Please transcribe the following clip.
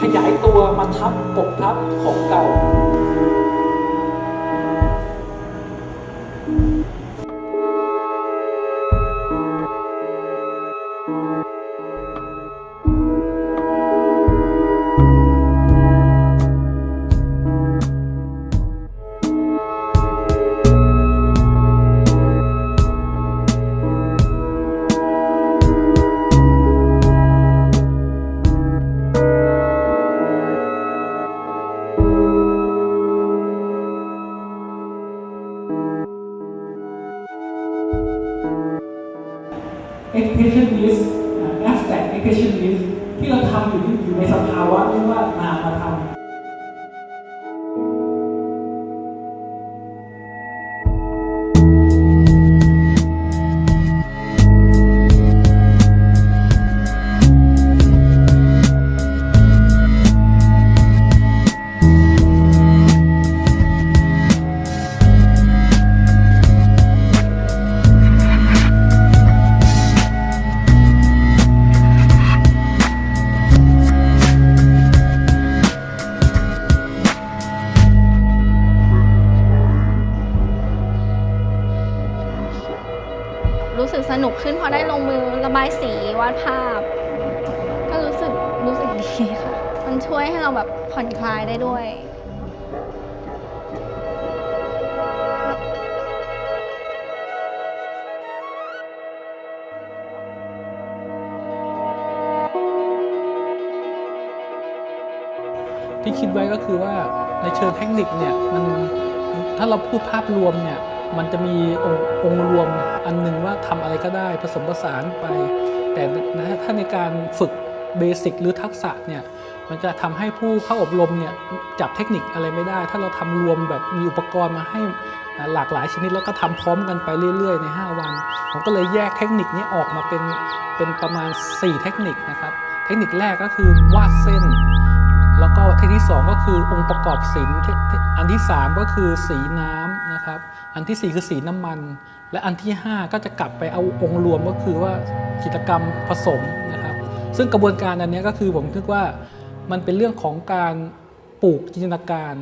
ขยายตัวมาทับปกทับของเก่า expectation list อ่า abstract expectation list ที่เราทำอยู่ที่อยู่ในสภาวะเรียกว่านามธรรม รู้สึกสนุกขึ้นเพราะได้ลงมือระบายสีวาดภาพ ก็รู้สึกรู้สึกดีค่ะ มันช่วยให้เราแบบผ่อนคลายได้ด้วยที่คิดไว้ก็คือว่าในเชิงเทคนิคเนี่ยมันถ้าเราพูดภาพรวมเนี่ย มันจะมีองค์องค์รวมอันหนึ่งว่าทำอะไรก็ได้ผสมผสานไป แต่ถ้าในการฝึกเบสิกหรือทักษะเนี่ยมันจะทำให้ผู้เข้าอบรมเนี่ยจับเทคนิคอะไรไม่ได้ ถ้าเราทำรวมแบบมีอุปกรณ์มาให้หลากหลายชนิดแล้วก็ทำพร้อมกันไปเรื่อยๆ ใน 5 วัน ผมก็เลยแยกเทคนิคนี้ออกมาเป็นเป็นประมาณ 4 เทคนิคนะครับเทคนิคแรกก็คือวาดเส้น แล้วก็เทคนิคที่2ก็คือองค์ประกอบศิลป์เทเทอันที่ 3 ก็คือสีน้ำนะครับ อันทีสี่ 4 คือสีน้ำมัน และอันที่ 5 ก็จะกลับไปเอาองค์รวมก็คือว่าจิตกรรมผสมนะครับ ซึ่งกระบวนการอันนี้ก็คือผมคิดว่ามันเป็นเรื่องของการปลูกจินตนาการ